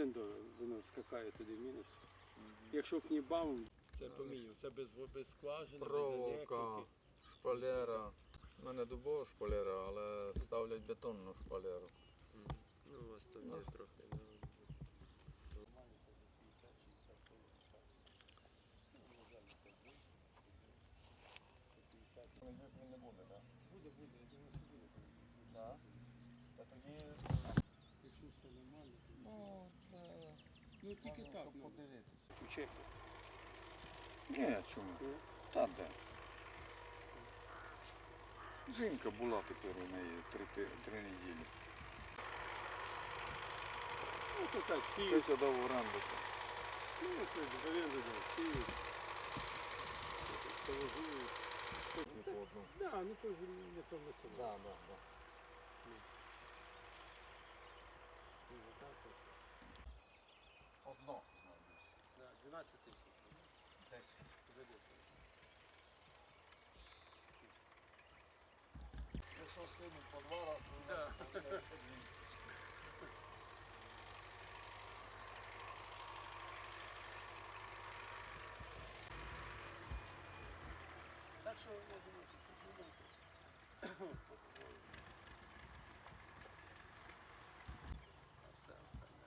один до воно скакає туди мінус. Якщо кнібам, це поміню, це без, без скважини, Проволока, шпалера. У мене дубова шпалера, але ставлять бетонну шпалеру. Ну, у вас там є трохи. ну. Не буде, так? Буде, буде, я думаю, що буде. Так. Та тоді, Якщо все нормально, то ну, ну тільки так. Ну. подивитися. У Чехії. Ні, чому? Та де? Жінка була тепер у неї три, ти- три неділі. Ну, то так, сіють. Хтось дав оренду. Ну, це в оренду дав, сіють. Положують. По одному. Да, ну то ж не то на село. Да, да, да. Ну, отак от. Одно, Да, 12 тисяч. Десять. Вже 10. Якщо сину по два рази, Да. все 200. Так що я думаю, що тут не буде. А все остальне.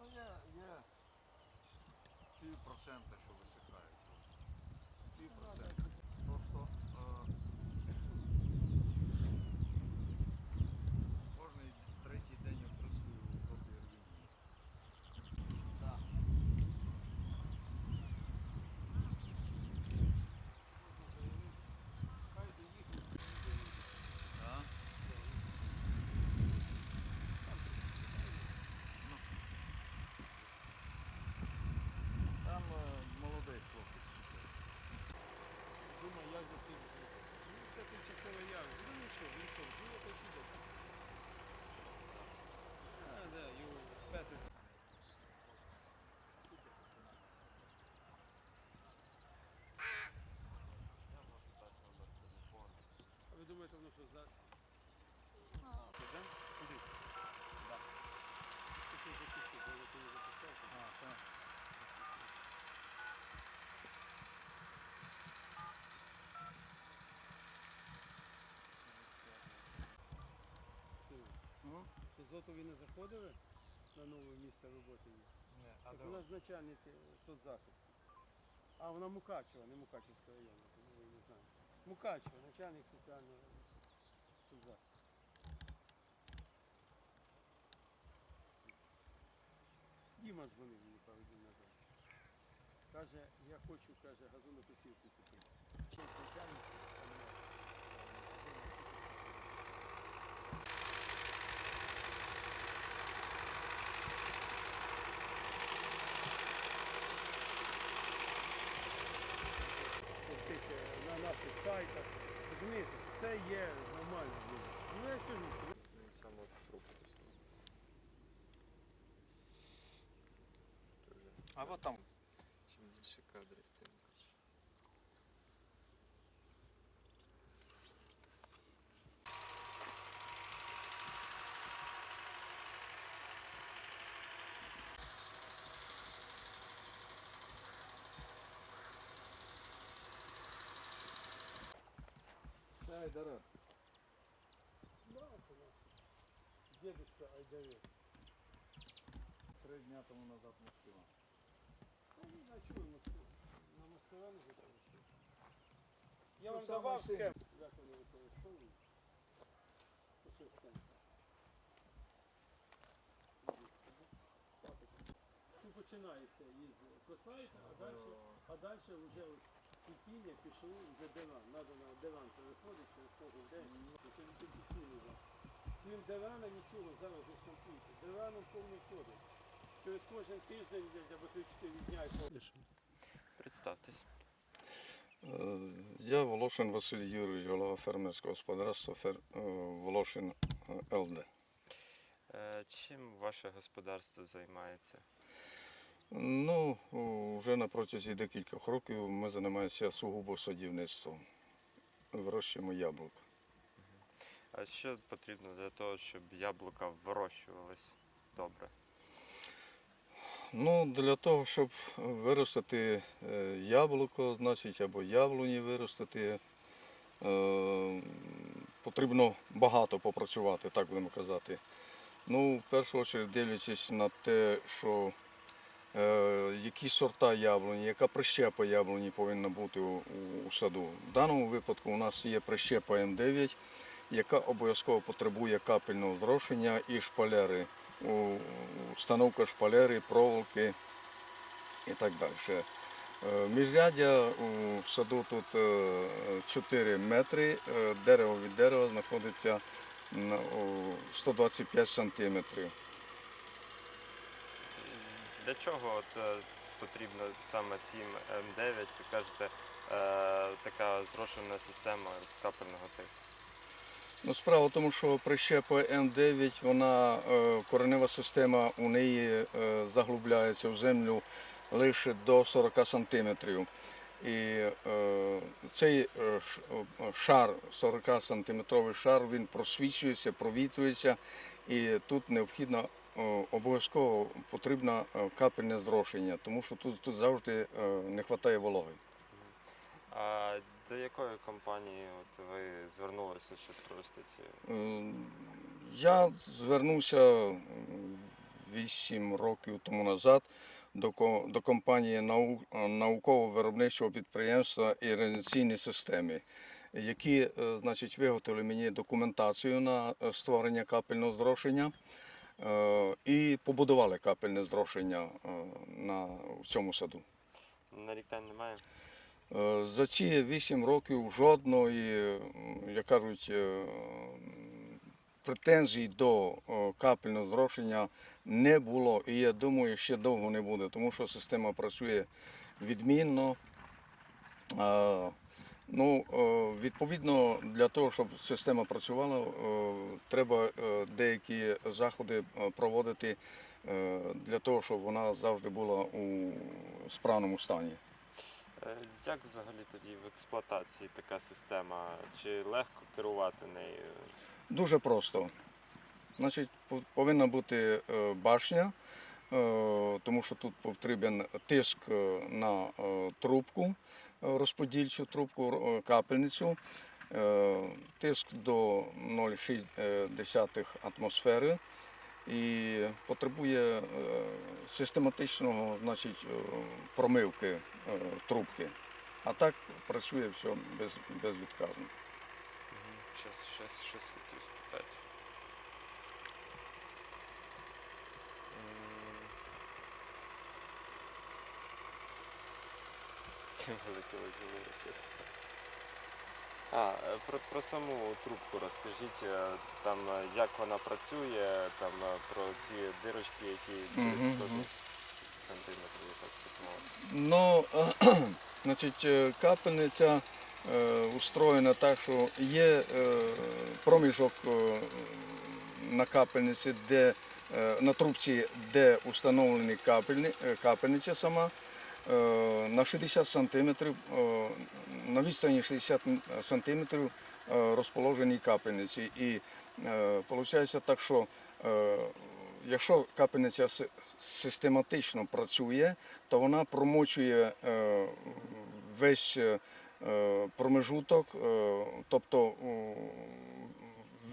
Ну, є, є пів процента, що висихають. Пів процента. Просто е, кожний третій день я працюю в групі Арвінії. Так. Хай доїхали. Так. Ну. Там е, молодий хлопець. Думаю, як же це зробити. Ну, це тимчасове явище. Ну нічого, він що, живе, то й піде. А, да, його п'яти. А ви думаєте, воно що здасть? Це, да? Куди? Да. Ти що запустив, бо я коли записав. то- А, так. Це- Ну? То зотові не заходили на нове місце роботи? Ні, Так вона ж начальник е, соцзахисту. А вона Мукачева, не Мукачевського району, тому ви не знаєте. Мукачева, начальник соціального соцзахисту. Діма дзвонив мені пару днів назад. Каже, я хочу, каже, газонокосівку купити. Ще й начальник, а не просить е, на наших сайтах. Розумієте, це є нормально. Ну я кажу, що Саме трубку А вот там. Наш. Дедушка Айдарет. Три дня тому назад Москва. Ну, не знаю, чого? На Москва не використовуєте. Я Ну, вам саме давав схему. Як вони використовують? Ось ось. Тут починається із косайка, а далі, а далі вже ось цвітіння пішло вже диван. Надо на диван переходить через кожен день. Це не тільки цілий. Крім дивана нічого зараз не штампуйте. Диваном повний ходить. Через кожен тиждень або 3-4 дня і ходиш. Представтесь. Е, Я Волошин Василь Юрійович, голова фермерського господарства фер... е, Волошин е, ЛД. Чим ваше господарство займається? Ну, вже на протязі декількох років ми займаємося сугубо садівництвом. Вирощуємо яблук. А що потрібно для того, щоб яблука вирощувались добре? Ну, для того, щоб виростити е, яблуко, значить, або яблуні виростити, е, потрібно багато попрацювати, так будемо казати. Ну, в першу чергу дивлячись на те, що які сорта яблуні, яка прищепа яблуні повинна бути у, саду. В даному випадку у нас є прищепа М9, яка обов'язково потребує капельного зрошення і шпалери. Установка шпалери, проволоки і так далі. Е, Міжряддя у саду тут е, 4 метри, е, дерево від дерева знаходиться 125 сантиметрів. Для чого от, е, потрібно саме цим М9, ви кажете, е, така зрошена система капельного типу? Ну, справа в тому, що прищепа М9, вона е, коренева система у неї заглубляється в землю лише до 40 сантиметрів. І е, цей шар, 40 сантиметровий шар, він просвічується, провітрюється, і тут необхідно обов'язково потрібно е, капельне зрошення, тому що тут, тут завжди е, не вистачає вологи. А до якої компанії от ви звернулися, щоб провести ці? Е, Я звернувся 8 років тому назад до, компанії нау- науково-виробничого підприємства іригаційні системи, які е, значить, виготовили мені документацію на е, створення капельного зрошення е, і побудували капельне зрошення е, на, в цьому саду. Нарікань немає? Е, За ці 8 років жодної, як кажуть, е, претензій до е, капельного зрошення не було. І я думаю, ще довго не буде, тому що система працює відмінно. Ну, е, відповідно, для того, щоб система працювала, е, треба е, деякі заходи проводити для того, щоб вона завжди була у справному стані. Як взагалі тоді в експлуатації така система? Чи легко керувати нею? Дуже просто. Значить, повинна бути башня, тому що тут потрібен тиск на трубку, розподільчу трубку, е, капельницю, е, тиск до 0,6 атмосфери і потребує е, систематичного значить, промивки трубки. А так працює все без, безвідказно. Щось, щось хотів спитати. М. Вилетіло з голови, чесно. А, е, про, про саму трубку розкажіть, е, там е, як вона працює, там про ці дирочки, які через 100 мгм. сантиметрів. Ну, значить, капельниця е, устроєна так, що є е, проміжок е, на капельниці, де е, на трубці, де е, капельниця сама. Е, На 60 сантиметрів, е, на відстані 60 сантиметрів е, розположені капельниці. І виходить так, що якщо капельниця систематично працює, то вона промочує весь промежуток, тобто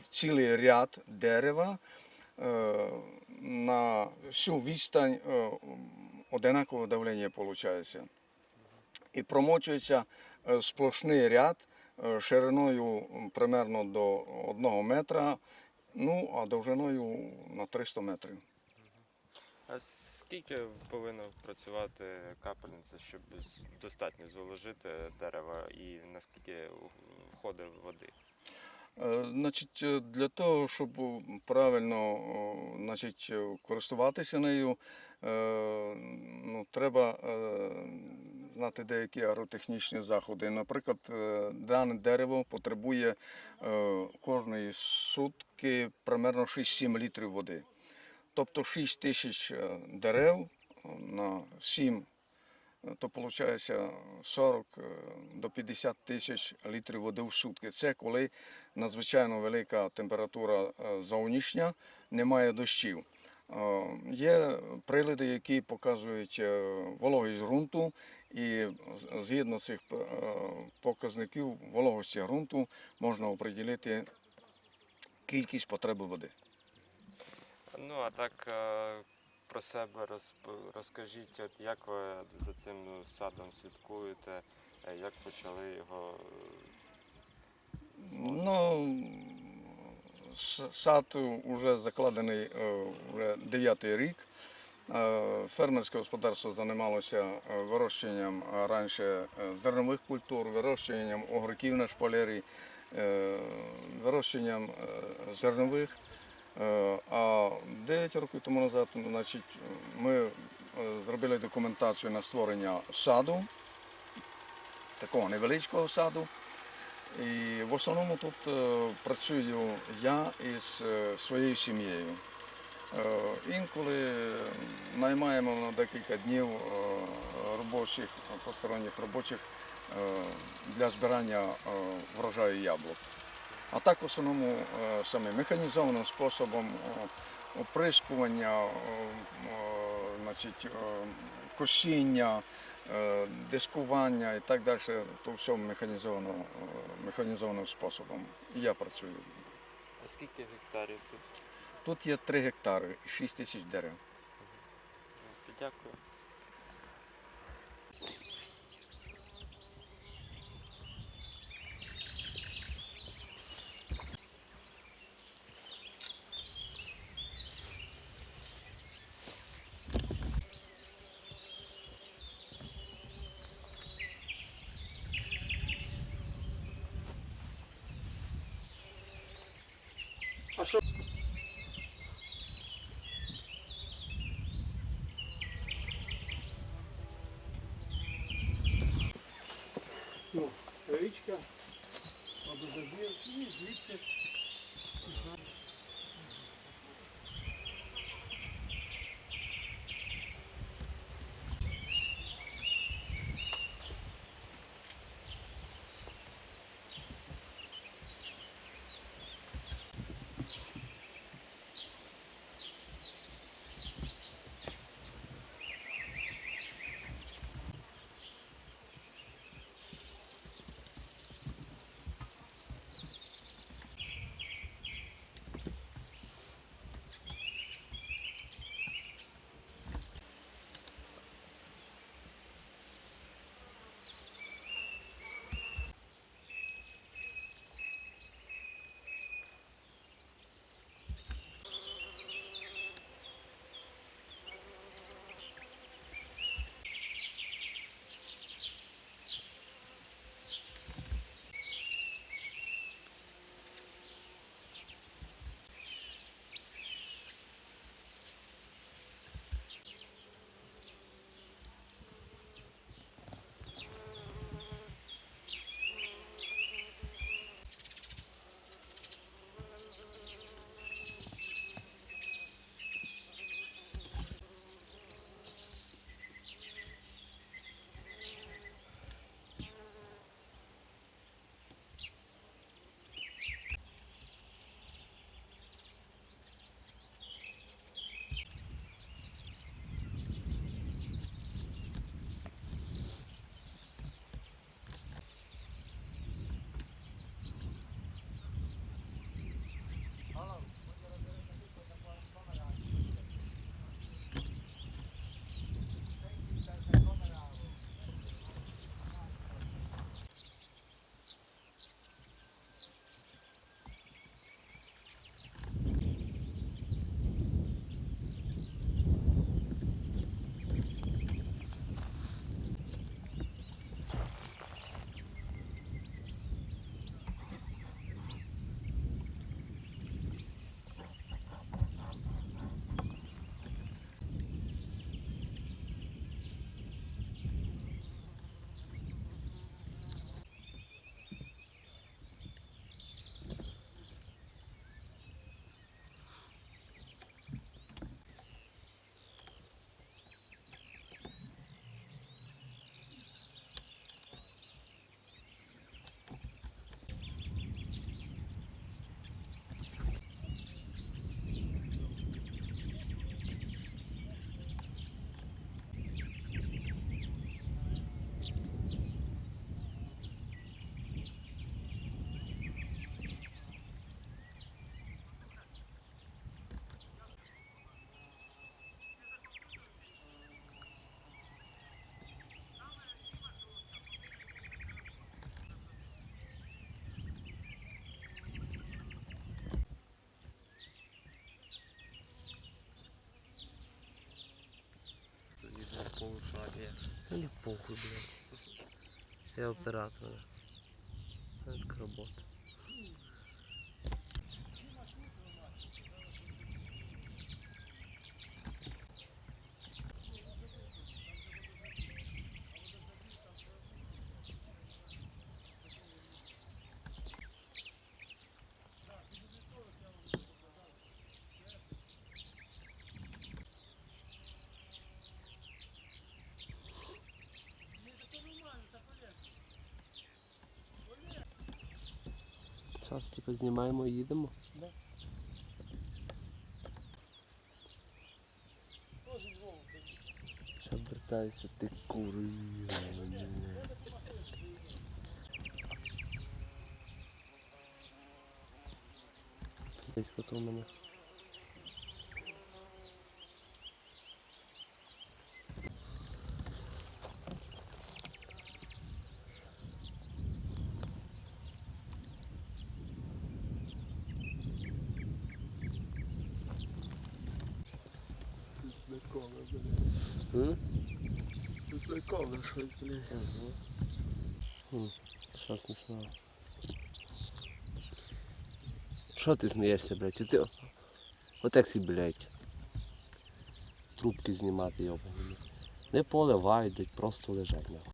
цілий ряд дерева на всю відстань одинакове давлення виходить. І промочується е, сплошний ряд е, шириною примерно до 1 метра, ну а довжиною на 300 метрів. А скільки повинна працювати капельниця, щоб достатньо зволожити дерева і наскільки входить води? Е, Значить, для того, щоб правильно значить, користуватися нею, ну, треба е, знати деякі агротехнічні заходи. Наприклад, е, дане дерево потребує е, кожної сутки примерно 6-7 літрів води. Тобто 6 тисяч е, дерев е, на 7 то виходить 40 е, до 50 тисяч літрів води в сутки. Це коли надзвичайно велика температура е, зовнішня, немає дощів. Е, Є прилади, які показують е, вологість ґрунту, і згідно цих е, показників вологості ґрунту можна оприділити кількість потреби води. Ну а так про себе розкажіть, от як ви за цим садом слідкуєте, як почали його Ну, сад вже закладений е, вже дев'ятий рік. Е, Фермерське господарство займалося е, вирощенням е, раніше е, зернових культур, вирощенням огірків на шпалері, е, вирощенням е, зернових. Е, А 9 років тому назад значить, ми е, зробили документацію на створення саду, такого невеличкого саду. І в основному тут е, працюю я із е, своєю сім'єю. Інколи наймаємо на декілька днів робочих, посторонніх робочих для збирання врожаю яблук. А так в основному саме механізованим способом оприскування, значить, косіння, дискування і так далі, то все механізовано, е, механізованим способом. І я працюю. А скільки гектарів тут? Тут є 3 гектари 6 тисяч дерев. Дякую. Мені похуй, блядь. Я оператор. Це така Зараз типу знімаємо і їдемо. Ще обертаюся, ти курва. Десь тут у мене. М? Знакоме щось, блядь. Що смішного? Що ти смієшся, блядь? Ти... Отак сі, блядь. Трубки знімати йобані. Не поливають, блядь, просто лежать нахуй.